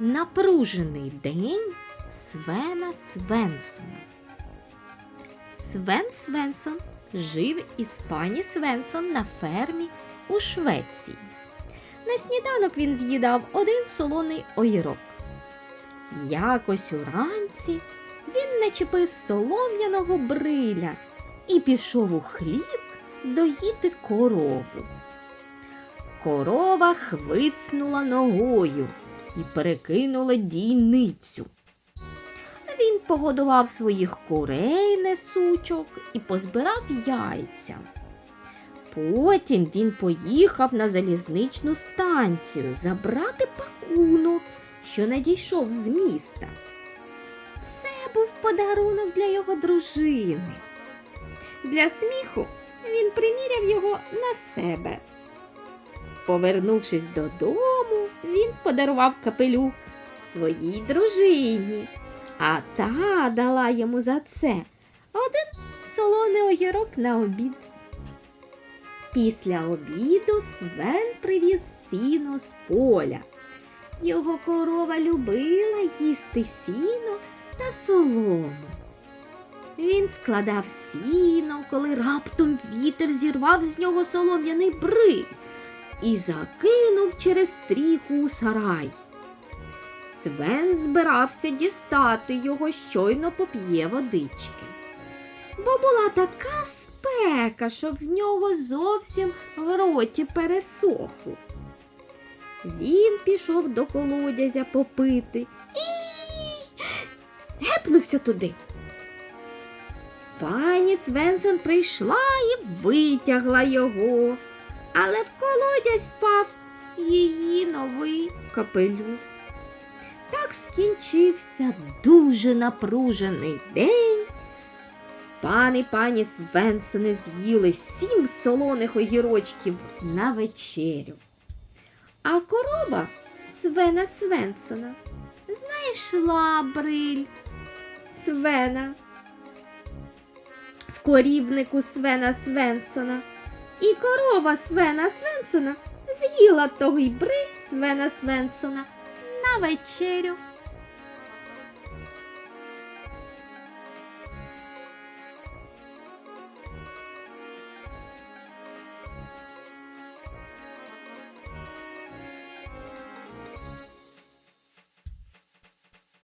напружений день Свена Свенсона. Свен Свенсон жив із пані Свенсон на фермі у Швеції. На сніданок він з'їдав один солоний огірок. Якось уранці він начепив солом'яного бриля і пішов у хліб доїти корову. Корова хвицнула ногою і перекинула дійницю. Він погодував своїх курей несучок і позбирав яйця. Потім він поїхав на залізничну станцію забрати пакунок, що надійшов з міста. Це був подарунок для його дружини. Для сміху він приміряв його на себе. Повернувшись додому, він подарував капелюх своїй дружині, а та дала йому за це один солоний огірок на обід. Після обіду Свен привіз сіно з поля. Його корова любила їсти сіно та солому. Він складав сіно, коли раптом вітер зірвав з нього солом'яний бриль і закинув через стріху у сарай. Свен збирався дістати його, щойно поп'є водички. Бо була така спека, що в нього зовсім в роті пересохло. Він пішов до колодязя попити і гепнувся туди. Пані Свенсон прийшла і витягла його, але в колодязь впав її новий капелюх. Так скінчився дуже напружений день. Пан і пані Свенсони з'їли сім солоних огірочків на вечерю. А корова Свена Свенсона знайшла бриль Свена в корівнику Свена Свенсона. І корова Свена Свенсона з'їла того й бри Свена Свенсона на вечерю.